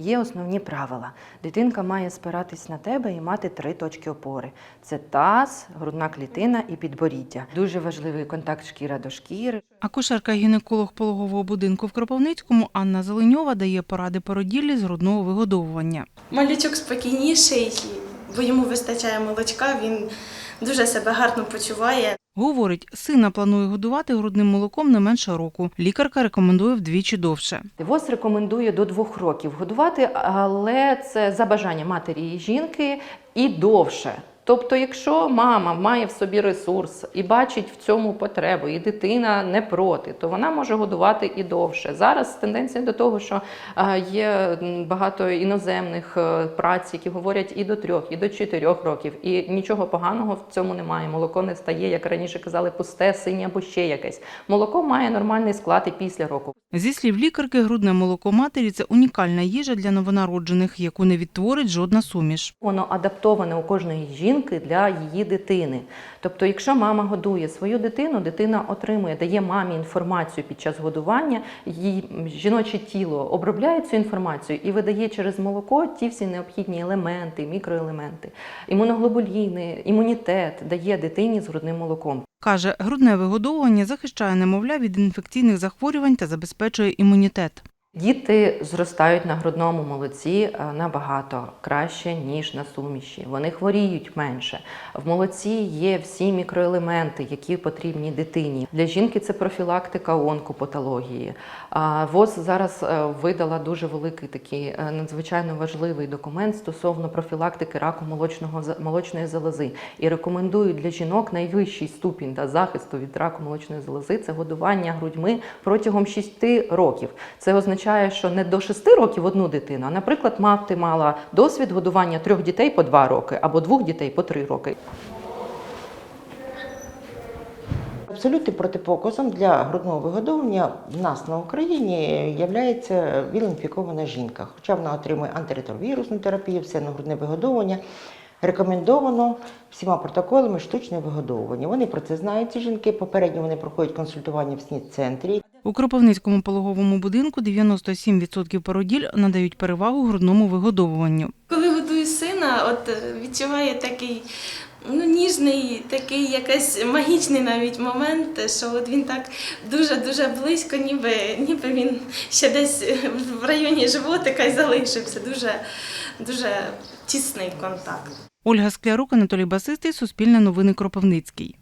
є основні правила. Дитинка має спиратись на тебе і мати три точки опори: це таз, грудна клітина і підборіддя. Дуже важливий контакт шкіра до шкіри. Акушерка-гінеколог пологового будинку в Кропивницькому Анна Зеленьова дає поради породіллі з грудного вигодовування. Малючок спокійніший, бо йому вистачає молочка, він дуже себе гарно почуває. Говорить, сина планує годувати грудним молоком не менше року. Лікарка рекомендує вдвічі довше. ВОЗ рекомендує до двох років годувати, але це за бажання матері і жінки і довше. Тобто, якщо мама має в собі ресурс і бачить в цьому потребу, і дитина не проти, то вона може годувати і довше. Зараз тенденція до того, що е, є багато іноземних е, праць, які говорять і до трьох, і до чотирьох років, і нічого поганого в цьому немає. Молоко не стає, як раніше казали, пусте, синє або ще якесь. Молоко має нормальний склад і після року. Зі слів лікарки, грудне молоко матері це унікальна їжа для новонароджених, яку не відтворить жодна суміш. Воно адаптоване у кожної жінки для її дитини. Тобто, якщо мама годує свою дитину, дитина отримує, дає мамі інформацію під час годування, її жіноче тіло обробляє цю інформацію і видає через молоко ті всі необхідні елементи, мікроелементи, імуноглобуліни, імунітет дає дитині з грудним молоком. Каже, грудне вигодовування захищає немовля від інфекційних захворювань та забезпечує імунітет. Діти зростають на грудному молоці е, набагато краще, ніж на суміші. Вони хворіють менше. В молоці є всі мікроелементи, які потрібні дитині. Для жінки це профілактика онкопатології. А ВОЗ зараз е, видала дуже великий такий е, надзвичайно важливий документ стосовно профілактики раку молочного молочної залози і рекомендують для жінок найвищий ступінь та захисту від раку молочної залози це годування грудьми протягом 6 років. Це означає, що не до 6 років одну дитину, а, наприклад, мати мала досвід годування трьох дітей по 2 роки або двох дітей по 3 роки. Абсолютним протипоказом для грудного вигодовування в нас на Україні є віл-інфікована жінка. Хоча вона отримує антиретровірусну терапію, все на грудне вигодовування. Рекомендовано всіма протоколами штучне вигодовування. Вони про це знають, ці жінки. Попередньо вони проходять консультування в СНІД-центрі. У Кропивницькому пологовому будинку 97% породіль надають перевагу грудному вигодовуванню. Коли годую сина, от е, відчуває такий ну, ніжний, такий якийсь магічний навіть момент, що от він так дуже-дуже близько, ніби, ніби він ще десь в районі животика й залишився. Дуже, дуже тісний контакт. Ольга Склярук, Анатолій Басистий, Суспільне новини Кропивницький.